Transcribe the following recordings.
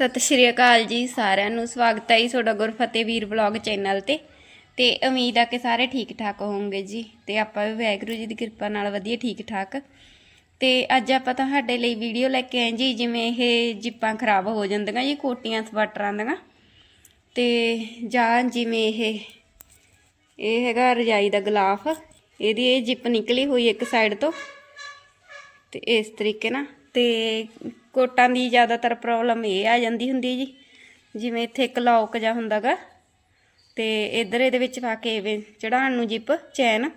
ਸਤਿ ਸ਼੍ਰੀ ਅਕਾਲ ਜੀ ਸਾਰਿਆਂ ਨੂੰ। ਸਵਾਗਤ ਹੈ ਜੀ ਤੁਹਾਡਾ ਗੁਰਫਤਿਹ ਵੀਰ ਵਲੌਗ ਚੈਨਲ ਤੇ। ਤੇ ਉਮੀਦ ਆ ਕਿ ਸਾਰੇ ਠੀਕ ਠਾਕ ਹੋਵੋਗੇ ਜੀ। ਤੇ ਆਪਾਂ ਵੀ ਵਾਹਿਗੁਰੂ ਜੀ ਦੀ ਕਿਰਪਾ ਨਾਲ ਵਧੀਆ ਠੀਕ ਠਾਕ ਤੇ ਅੱਜ ਆਪਾਂ ਤੁਹਾਡੇ ਲਈ ਵੀਡੀਓ ਲੈ ਕੇ ਆਏ ਜੀ, ਜਿਵੇਂ ਇਹ ਜਿੱਪਾਂ ਖਰਾਬ ਹੋ ਜਾਂਦੀਆਂ ਜੀ, ਕੋਟੀਆਂ, ਸਵੈਟਰਾਂ ਦੀਆਂ। ਤੇ ਜਾਂ ਜਿਵੇਂ ਇਹ ਇਹ ਹੈਗਾ ਰਜਾਈ ਦਾ ਗਲਾਫ। ਇਹਦੀ ਇਹ ਜਿੱਪ ਨਿਕਲੀ ਹੋਈ ਇੱਕ ਸਾਈਡ ਤੋਂ। ਤੇ ਇਸ ਤਰੀਕੇ ਨਾਲ ਤੇ ਕੋਟਾਂ ਦੀ ਜ਼ਿਆਦਾਤਰ ਪ੍ਰੋਬਲਮ ਇਹ ਆ ਜਾਂਦੀ ਹੁੰਦੀ ਜੀ, ਜਿਵੇਂ ਇੱਥੇ ਇੱਕ ਲੌਕ ਜਿਹਾ ਹੁੰਦਾਗਾ, ਤੇ ਇੱਧਰ ਇਹਦੇ ਵਿੱਚ ਪਾ ਕੇ ਇਵੇਂ ਚੜਾਉਣ ਨੂੰ ਜਿੱਪ ਚੈਨ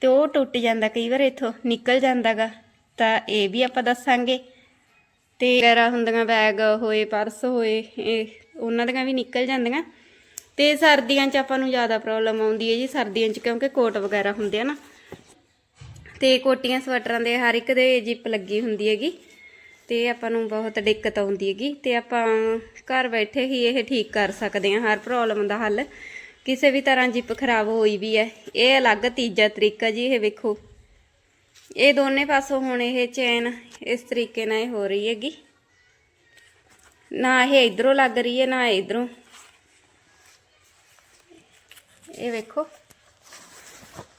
ਤੇ ਉਹ ਟੁੱਟ ਜਾਂਦਾ ਕਈ ਵਾਰ ਇੱਥੋਂ, ਨਿਕਲ ਜਾਂਦਾਗਾ, ਤਾਂ ਇਹ ਵੀ ਆਪਾਂ ਦੱਸਾਂਗੇ। ਤੇ ਵਗੈਰਾ ਹੁੰਦੀਆਂ ਬੈਗ ਹੋਏ ਪਰਸ ਹੋਏ, ਇਹ ਉਹਨਾਂ ਦੀਆਂ ਵੀ ਨਿਕਲ ਜਾਂਦੀਆਂ। ਤੇ ਸਰਦੀਆਂ 'ਚ ਆਪਾਂ ਨੂੰ ਜ਼ਿਆਦਾ ਪ੍ਰੋਬਲਮ ਆਉਂਦੀ ਹੈ ਜੀ, ਸਰਦੀਆਂ 'ਚ ਕਿਉਂਕਿ ਕੋਟ ਵਗੈਰਾ ਹੁੰਦੇ ਆ ਨਾ। ਤੇ ਕੋਟੀਆਂ, ਸਵੈਟਰਾਂ ਦੇ ਹਰ ਇੱਕ ਦੇ ਜਿੱਪ ਲੱਗੀ ਹੁੰਦੀ ਹੈਗੀ। ਤੇ ਆਪਾਂ ਨੂੰ ਬਹੁਤ ਦਿੱਕਤ ਆਉਂਦੀ ਹੈਗੀ ਤੇ ਆਪਾਂ ਘਰ ਬੈਠੇ ਹੀ ਇਹ ਠੀਕ ਕਰ ਸਕਦੇ ਹਾਂ, ਹਰ ਪ੍ਰੋਬਲਮ ਦਾ ਹੱਲ। ਕਿਸੇ ਵੀ ਤਰ੍ਹਾਂ ਜਿਪ ਖਰਾਬ ਹੋਈ ਵੀ ਹੈ, ਇਹ ਅਲੱਗ ਤੀਜਾ ਤਰੀਕਾ ਜੀ ਇਹ ਵੇਖੋ। ਇਹ ਦੋਨੇ ਪਾਸੋਂ ਹੁਣ ਇਹ ਚੈਨ ਇਸ ਤਰੀਕੇ ਨਾਲ ਇਹ ਹੋ ਰਹੀ ਹੈਗੀ। ਨਾ ਇਹ ਇਧਰੋਂ ਲੱਗ ਰਹੀ ਹੈ, ਨਾ ਇਧਰੋਂ। ਇਹ ਵੇਖੋ।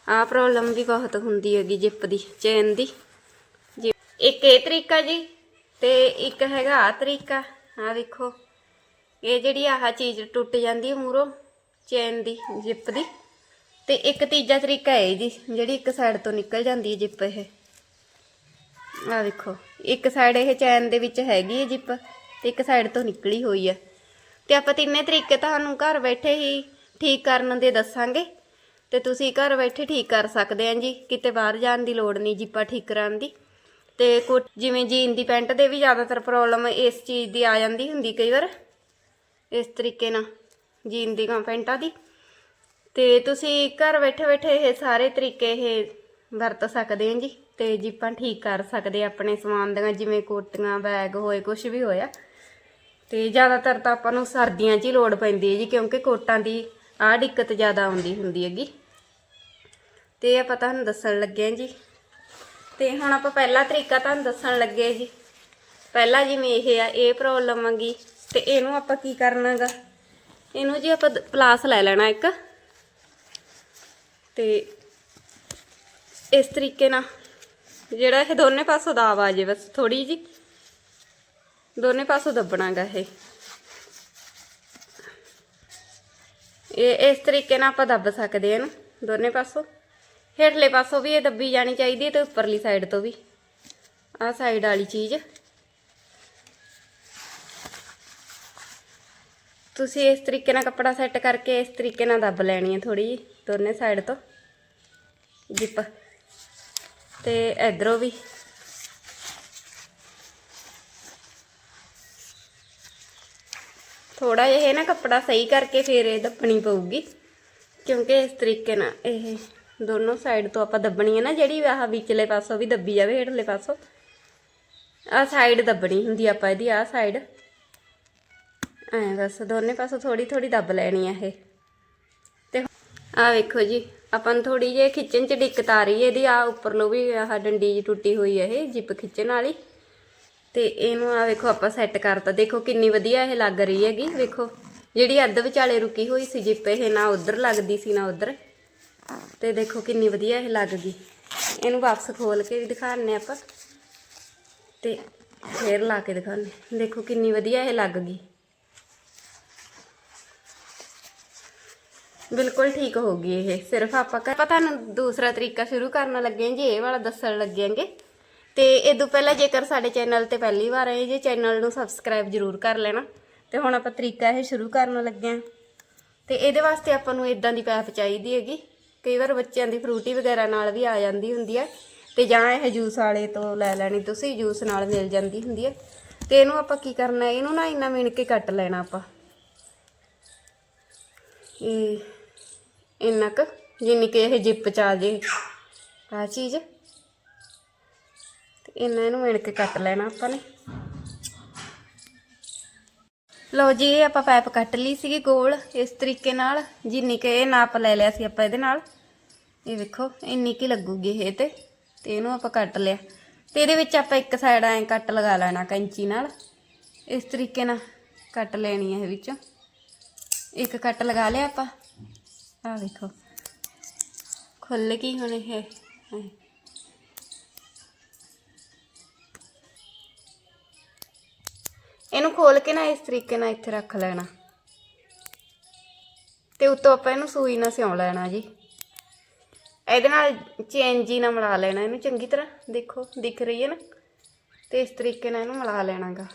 ਆ ਪ੍ਰੋਬਲਮ ਵੀ ਬਹੁਤ ਹੁੰਦੀ ਹੈਗੀ ਜਿੱਪ ਦੀ, ਚੈਨ ਦੀ। ਜੀ ਇੱਕ ਇਹ ਤਰੀਕਾ ਜੀ ਤੇ ਇੱਕ ਹੈਗਾ ਆ ਤਰੀਕਾ ਆ ਵੇਖੋ। ਇਹ ਜਿਹੜੀ ਆਹ ਚੀਜ਼ ਟੁੱਟ ਜਾਂਦੀ ਹੈ ਮੂਰੋਂ ਚੇਨ ਦੀ, ਜਿੱਪ ਦੀ। ਤੇ ਇੱਕ ਤੀਜਾ ਤਰੀਕਾ ਹੈ ਜੀ, ਜਿਹੜੀ ਇੱਕ ਸਾਈਡ ਤੋਂ ਨਿਕਲ ਜਾਂਦੀ ਹੈ ਜਿੱਪ ਇਹ। ਆ ਵੇਖੋ, ਇੱਕ ਸਾਈਡ ਇਹ ਚੈਨ ਦੇ ਵਿੱਚ ਹੈਗੀ ਹੈ ਜਿੱਪ ਤੇ ਇੱਕ ਸਾਈਡ ਤੋਂ ਨਿਕਲੀ ਹੋਈ ਹੈ ਤੇ ਆਪਾਂ ਤਿੰਨੇ ਤਰੀਕੇ ਤੁਹਾਨੂੰ ਘਰ ਬੈਠੇ ਹੀ ਠੀਕ ਕਰਨ ਦੇ ਦੱਸਾਂਗੇ। ਤੇ ਤੁਸੀਂ ਘਰ ਬੈਠੇ ਠੀਕ ਕਰ ਸਕਦੇ ਆਂ ਜੀ, ਕਿਤੇ ਬਾਹਰ ਜਾਣ ਦੀ ਲੋੜ ਨਹੀਂ, ਜਿੱਪਾ ਠੀਕ ਕਰਾਉਣ ਦੀ। ਤੇ ਕੁ ਜਿਵੇਂ ਜੀਨ ਦੀ ਪੈਂਟ ਦੇ ਵੀ ਜ਼ਿਆਦਾਤਰ ਪ੍ਰੋਬਲਮ ਇਸ ਚੀਜ਼ ਦੀ ਆ ਜਾਂਦੀ ਹੁੰਦੀ ਕਈ ਵਾਰ, ਇਸ ਤਰੀਕੇ ਨਾਲ ਜੀਨ ਦੀਆਂ ਪੈਂਟਾਂ ਦੀ। ਤੇ ਤੁਸੀਂ ਘਰ ਬੈਠੇ ਬੈਠੇ ਇਹ ਸਾਰੇ ਤਰੀਕੇ ਇਹ ਵਰਤ ਸਕਦੇ ਆਂ ਜੀ, ਤੇ ਜਿੱਪਾਂ ਠੀਕ ਕਰ ਸਕਦੇ ਆਪਣੇ ਸਮਾਨ ਦੀਆਂ, ਜਿਵੇਂ ਕੋਟੀਆਂ, ਬੈਗ ਹੋਏ ਕੁਝ ਵੀ ਹੋਇਆ, ਤੇ ਜ਼ਿਆਦਾਤਰ ਤਾਂ ਆਪਾਂ ਨੂੰ ਸਰਦੀਆਂ 'ਚ ਹੀ ਲੋੜ ਪੈਂਦੀ ਹੈ ਜੀ, ਕਿਉਂਕਿ ਕੋਟਾਂ ਦੀ ਆਹ ਦਿੱਕਤ ਜ਼ਿਆਦਾ ਆਉਂਦੀ ਹੁੰਦੀ ਹੈਗੀ। ਤੇ ਇਹ ਆਪਾਂ ਤੁਹਾਨੂੰ ਦੱਸਣ ਲੱਗੇ ਹਾਂ ਜੀ ਤੇ ਹੁਣ ਆਪਾਂ ਪਹਿਲਾ ਤਰੀਕਾ ਤੁਹਾਨੂੰ ਦੱਸਣ ਲੱਗੇ ਜੀ। ਪਹਿਲਾ ਜਿਵੇਂ ਇਹ ਆ, ਇਹ ਪ੍ਰੋਬਲਮ ਆਂਗੀ ਤੇ ਇਹਨੂੰ ਆਪਾਂ ਕੀ ਕਰਨਾਗਾ? ਇਹਨੂੰ ਜੀ ਆਪਾਂ ਪਲਾਸ ਲੈ ਲੈਣਾ ਇੱਕ। ਤੇ ਇਸ ਤਰੀਕੇ ਨਾਲ ਜਿਹੜਾ ਇਹ ਦੋਨੇ ਪਾਸੋਂ ਦਾਬ ਆ ਜੇ ਬਸ ਥੋੜੀ ਜੀ ਦੋਨੇ ਪਾਸੋਂ ਦੱਬਣਾਗਾ ਇਹ। ਇਹ, ਇਸ ਤਰੀਕੇ ਨਾਲ ਆਪਾਂ ਦੱਬ ਸਕਦੇ ਹਾਂ ਇਹਨੂੰ ਦੋਨੇ ਪਾਸੋਂ। ਹੇਠਲੇ ਪਾਸੋਂ ਵੀ ਇਹ ਦੱਬੀ ਜਾਣੀ ਚਾਹੀਦੀ ਹੈ ਤੇ ਉੱਪਰਲੀ ਸਾਈਡ ਤੋਂ ਵੀ। ਆਹ ਸਾਈਡ ਵਾਲੀ ਚੀਜ਼। ਤੁਸੀਂ ਇਸ ਤਰੀਕੇ ਨਾਲ ਕੱਪੜਾ ਸੈੱਟ ਕਰਕੇ ਇਸ ਤਰੀਕੇ ਨਾਲ ਦੱਬ ਲੈਣੀ ਹੈ ਥੋੜੀ ਜੀ ਦੋਨੇ ਸਾਈਡ ਤੋਂ। ਜਿੱਪ ਤੇ ਇਧਰੋਂ ਵੀ। ਥੋੜਾ ਜਿਹਾ ਇਹ ਨਾ ਕੱਪੜਾ ਸਹੀ ਕਰਕੇ ਫਿਰ ਇਹ ਦੱਬਣੀ ਪਊਗੀ, ਕਿਉਂਕਿ ਇਸ ਤਰੀਕੇ ਨਾਲ ਇਹ ਦੋਨੋਂ ਸਾਈਡ ਤੋਂ ਆਪਾਂ ਦੱਬਣੀ ਹੈ ਨਾ, ਜਿਹੜੀ ਆਹ ਵਿਚਲੇ ਪਾਸੋਂ ਵੀ ਦੱਬੀ ਜਾਵੇ, ਹੇਠਲੇ ਪਾਸੋਂ। ਆਹ ਸਾਈਡ ਦੱਬਣੀ ਹੁੰਦੀ ਆਪਾਂ ਇਹਦੀ, ਆਹ ਸਾਈਡ ਐ ਬਸ, ਦੋਨੇ ਪਾਸੋਂ ਥੋੜੀ ਥੋੜੀ ਦੱਬ ਲੈਣੀ ਆ ਇਹ। ਤੇ ਆਹ ਵੇਖੋ ਜੀ, ਆਪਾਂ ਨੂੰ ਥੋੜੀ ਜਿਹੀ ਖਿੱਚਣ ਚ ਦਿੱਕਤ ਆ ਰਹੀ ਹੈ ਇਹਦੀ ਆ ਉੱਪਰਲੋਂ ਵੀ ਆਹ ਡੰਡੀ ਜੀ ਟੁੱਟੀ ਹੋਈ ਹੈ ਇਹ ਜਿੱਪ ਖਿੱਚਣ ਵਾਲੀ। ਤੇ ਇਹਨੂੰ ਆ ਵੇਖੋ, ਆਪਾਂ ਸੈੱਟ ਕਰਤਾ। ਦੇਖੋ ਕਿੰਨੀ ਵਧੀਆ ਇਹ ਲੱਗ ਰਹੀ ਹੈਗੀ, ਵੇਖੋ। ਜਿਹੜੀ ਅੱਧ ਵਿਚਾਲੇ ਰੁਕੀ ਹੋਈ ਸੀ ਜਿੱਪ ਇਹ ਨਾ ਉਧਰ ਲੱਗਦੀ ਸੀ, ਨਾ ਉਧਰ। ਤੇ ਦੇਖੋ ਕਿੰਨੀ ਵਧੀਆ ਇਹ ਲੱਗ ਗਈ। ਇਹਨੂੰ ਵਾਪਸ ਖੋਲ ਕੇ ਵੀ ਦਿਖਾਣੇ ਆਪਾਂ। ਤੇ ਫੇਰ ਲਾ ਕੇ ਦਿਖਾਣੇ ਦੇਖੋ ਕਿੰਨੀ ਵਧੀਆ ਇਹ ਲੱਗ ਗਈ। ਬਿਲਕੁਲ ਠੀਕ ਹੋ ਗਈ ਇਹ। ਸਿਰਫ ਆਪਾਂ ਆਪਾਂ ਤੁਹਾਨੂੰ ਦੂਸਰਾ ਤਰੀਕਾ ਸ਼ੁਰੂ ਕਰਨ ਲੱਗੇ ਜੀ, ਇਹ ਵਾਲਾ ਦੱਸਣ ਲੱਗੇ ਆਂਗੇ ਤੇ ਇਹ ਤੋਂ ਪਹਿਲਾਂ ਜੇਕਰ ਸਾਡੇ ਚੈਨਲ ਤੇ ਪਹਿਲੀ ਵਾਰ ਆਏ ਜੇ, ਚੈਨਲ ਨੂੰ ਸਬਸਕ੍ਰਾਈਬ ਜ਼ਰੂਰ ਕਰ ਲੈਣਾ। ਤੇ ਹੁਣ ਆਪਾਂ ਤਰੀਕਾ ਇਹ ਸ਼ੁਰੂ ਕਰਨ ਲੱਗੇ ਹਾਂ। ਤੇ ਇਹਦੇ ਵਾਸਤੇ ਆਪਾਂ ਨੂੰ ਇਦਾਂ ਦੀ ਪੈਪ ਚਾਹੀਦੀ ਹੈਗੀ। ਕਈ ਵਾਰ ਬੱਚਿਆਂ ਦੀ ਫਰੂਟੀ ਵਗੈਰਾ ਨਾਲ ਵੀ ਆ ਜਾਂਦੀ ਹੁੰਦੀ ਹੈ ਤੇ ਜਾਂ ਇਹ ਜੂਸ ਵਾਲੇ ਤੋਂ ਲੈ ਲੈਣੀ ਤੁਸੀਂ, ਜੂਸ ਨਾਲ ਮਿਲ ਜਾਂਦੀ ਹੁੰਦੀ ਹੈ। ਤੇ ਇਹਨੂੰ ਆਪਾਂ ਕੀ ਕਰਨਾ ਇਹਨੂੰ ਨਾ ਇੰਨਾ ਮਿਣ ਕੇ ਕੱਟ ਲੈਣਾ ਆਪਾਂ। ਇਹ ਇੰਨਾ ਕੁ, ਜਿੰਨੀ ਕਿ ਇਹ ਜਿੱਪ ਚ ਆ ਜੇ। ਆ ਚੀਜ਼। ਤੇ ਇੰਨਾ ਇਹਨੂੰ ਮਿਣ ਕੇ ਕੱਟ ਲੈਣਾ ਆਪਾਂ ਨੇ। ਲਓ ਜੀ ਇਹ ਆਪਾਂ ਪਾਈਪ ਕੱਟ ਲਈ ਸੀਗੀ ਗੋਲ, ਇਸ ਤਰੀਕੇ ਨਾਲ। ਜਿੰਨੀ ਕਿ ਇਹ ਨਾਪ ਲੈ ਲਿਆ ਸੀ ਆਪਾਂ ਇਹਦੇ ਨਾਲ। ਇਹ ਵੇਖੋ, ਇੰਨੀ ਕੀ ਲੱਗੂਗੀ ਇਹ ਤੇ ਤੇ ਇਹਨੂੰ ਆਪਾਂ ਕੱਟ ਲਿਆ। ਤੇ ਇਹਦੇ ਵਿੱਚ ਆਪਾਂ ਇੱਕ ਸਾਈਡ ਐਂ ਕੱਟ ਲਗਾ ਲੈਣਾ ਕੈਂਚੀ ਨਾਲ। ਇਸ ਤਰੀਕੇ ਨਾਲ ਕੱਟ ਲੈਣੀ ਹੈ ਇਹ ਵਿੱਚੋਂ। ਇੱਕ ਕੱਟ ਲਗਾ ਲਿਆ ਆਪਾਂ। ਆ ਵੇਖੋ। ਖੁੱਲ ਗਈ ਹੁਣ ਇਹ। ਇਹਨੂੰ ਖੋਲ ਕੇ ਨਾ ਇਸ ਤਰੀਕੇ ਨਾਲ ਇੱਥੇ ਰੱਖ ਲੈਣਾ। ਤੇ ਉੱਤੋਂ ਆਪਾਂ ਇਹਨੂੰ ਸੂਈ ਨਾਲ ਸਿਉਂ ਲੈਣਾ ਜੀ। ਇਹਦੇ ਨਾਲ ਚੇਨ ਜੀ ਨਾਲ ਮਿਲਾ ਲੈਣਾ ਇਹਨੂੰ, ਚੰਗੀ ਤਰ੍ਹਾਂ ਦੇਖੋ, ਦਿਖ ਰਹੀ ਹੈ ਨਾ? ਤੇ ਇਸ ਤਰੀਕੇ ਨਾਲ ਇਹਨੂੰ ਮਿਲਾ ਲੈਣਾਗਾ।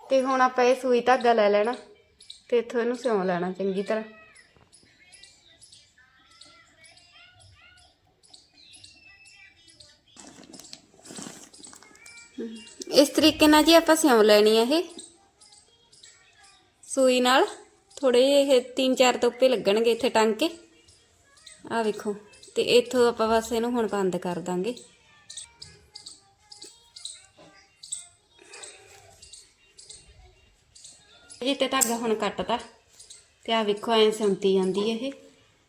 ਤੇ ਹੁਣ ਆਪਾਂ ਇਹ ਸੂਈ ਧਾਗਾ ਲੈ ਲੈਣਾ ਤੇ ਇੱਥੋਂ ਇਹਨੂੰ ਸਿਉਂ ਲੈਣਾ ਚੰਗੀ ਤਰ੍ਹਾਂ ਹਮ, ਇਸ ਤਰੀਕੇ ਨਾਲ ਜੀ ਆਪਾਂ ਸਿਉਂ ਲੈਣੀ ਹੈ ਇਹ। ਸੂਈ ਨਾਲ ਥੋੜੇ ਇਹ ਤਿੰਨ ਚਾਰ ਤੋਪੇ ਲੱਗਣਗੇ ਇੱਥੇ ਟੰਗ ਕੇ ਆ ਵੇਖੋ, ਤੇ ਇੱਥੋਂ ਆਪਾਂ ਬਸ ਇਹਨੂੰ ਹੁਣ ਬੰਦ ਕਰ ਦਾਂਗੇ। ਜੀ ਤੇ ਧਾਗਾ ਹੁਣ ਕੱਟਦਾ ਤੇ ਆ ਵੇਖੋ, ਐ ਸੰਤੀ ਜਾਂਦੀ ਇਹ।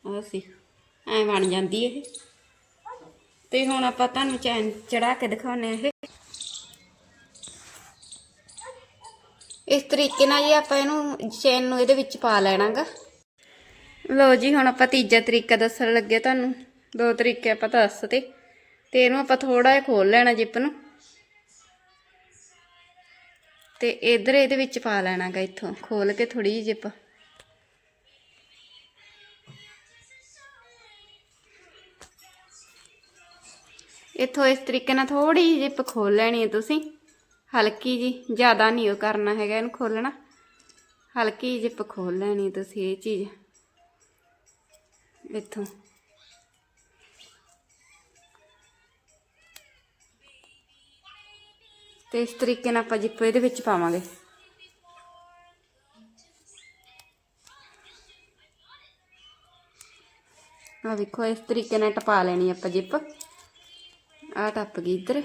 ਆ ਸੀ, ਐ ਬਣ ਜਾਂਦੀ ਇਹ। ਤੇ ਹੁਣ ਆਪਾਂ ਤੁਹਾਨੂੰ ਚੈਨ ਚੜਾ ਕੇ ਦਿਖਾਉਨੇ ਆ ਇਹ। ਇਸ ਤਰੀਕੇ ਨਾਲ ਜੀ ਆਪਾਂ ਇਹਨੂੰ ਚੇਨ ਨੂੰ ਇਹਦੇ ਵਿੱਚ ਪਾ ਲੈਣਾਗਾ। ਲਓ ਜੀ, ਹੁਣ ਆਪਾਂ ਤੀਜਾ ਤਰੀਕਾ ਦੱਸਣ ਲੱਗੇ ਤੁਹਾਨੂੰ। ਦੋ ਤਰੀਕੇ ਆਪਾਂ ਦੱਸਤੇ। ਤੇ ਇਹਨੂੰ ਆਪਾਂ ਥੋੜਾ ਜਿਹਾ ਖੋਲ ਲੈਣਾ ਜਿਪ ਨੂੰ। ਤੇ ਇਧਰ ਇਹਦੇ ਵਿੱਚ ਪਾ ਲੈਣਾਗਾ ਇੱਥੋਂ। ਖੋਲ ਕੇ ਥੋੜੀ ਜਿਹੀ ਜਿੱਪ। ਇੱਥੋਂ ਇਸ ਤਰੀਕੇ ਨਾਲ ਥੋੜੀ ਜਿਹੀ ਜਿੱਪ ਖੋਲ ਲੈਣੀ ਹੈ ਤੁਸੀਂ। ਹਲਕੀ ਜੀ, ਜ਼ਿਆਦਾ ਨਹੀਂ ਉਹ ਕਰਨਾ ਹੈਗਾ ਇਹਨੂੰ ਖੋਲਣਾ। ਹਲਕੀ ਜਿਹੀ ਜਿੱਪ ਖੋਲ ਲੈਣੀ ਤੁਸੀਂ ਇਹ ਚੀਜ਼। ਇੱਥੋਂ। ਤੇ ਇਸ ਤਰੀਕੇ ਨਾਲ ਆਪਾਂ ਜਿੱਪ ਇਹਦੇ ਵਿੱਚ ਪਾਵਾਂਗੇ। ਆ ਵੇਖੋ ਇਸ ਤਰੀਕੇ ਨਾਲ ਟਪਾ ਲੈਣੀ ਆਪਾਂ ਜਿੱਪ। ਆ ਟੱਪ ਗਈ ਇੱਧਰ।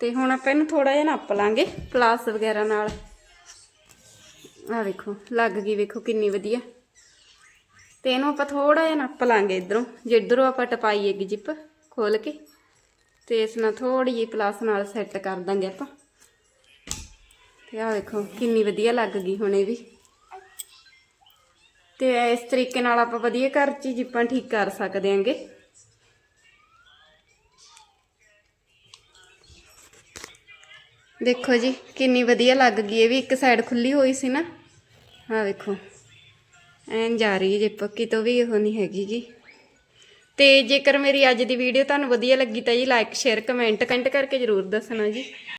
ਤੇ ਹੁਣ ਆਪਾਂ ਇਹਨੂੰ ਥੋੜਾ ਜਿਹਾ ਨੱਪ ਲਾਂਗੇ ਪਲਾਸ ਵਗੈਰਾ ਨਾਲ। ਆ ਵੇਖੋ, ਲੱਗ ਗਈ ਵੇਖੋ ਕਿੰਨੀ ਵਧੀਆ। ਤੇ ਇਹਨੂੰ ਆਪਾਂ ਥੋੜਾ ਜਿਹਾ ਨੱਪ ਲਾਂਗੇ ਇਧਰੋਂ ਜਿੱਧਰੋਂ ਆਪਾਂ ਟਪਾਈ ਹੈਗੀ ਜਿੱਪ ਖੋਲ ਕੇ, ਤੇ ਇਸ ਨਾਲ ਥੋੜੀ ਜਿਹੀ ਪਲਾਸ ਨਾਲ ਸੈੱਟ ਕਰ ਦਾਂਗੇ ਆਪਾਂ। ਤੇ ਆ ਵੇਖੋ, ਕਿੰਨੀ ਵਧੀਆ ਲੱਗ ਗਈ ਹੁਣ ਇਹ ਵੀ। ਤੇ ਇਸ ਤਰੀਕੇ ਨਾਲ ਆਪਾਂ ਵਧੀਆ ਘਰ 'ਚ ਹੀ ਜਿੱਪਾਂ ਠੀਕ ਕਰ ਸਕਦੇ ਆਂਗੇ ਦੇਖੋ ਜੀ, ਕਿੰਨੀ ਵਧੀਆ ਲੱਗ ਗਈ ਇਹ ਵੀ। ਇੱਕ ਸਾਈਡ ਖੁੱਲੀ ਹੋਈ ਸੀ ਨਾ। ਆ ਵੇਖੋ। ਐਨ ਜਾ ਰਹੀ ਹੈ ਜੇ ਪੱਕੀ ਤੋਂ ਵੀ ਉਹ ਨਹੀਂ ਹੈਗੀ ਜੀ। ਤੇ ਜੇਕਰ ਮੇਰੀ ਅੱਜ ਦੀ ਵੀਡੀਓ ਤੁਹਾਨੂੰ ਵਧੀਆ ਲੱਗੀ ਤਾਂ ਜੀ ਲਾਈਕ ਸ਼ੇਅਰ ਕਮੈਂਟ ਕਮੈਂਟ ਕਰਕੇ ਜਰੂਰ ਦੱਸਣਾ ਜੀ।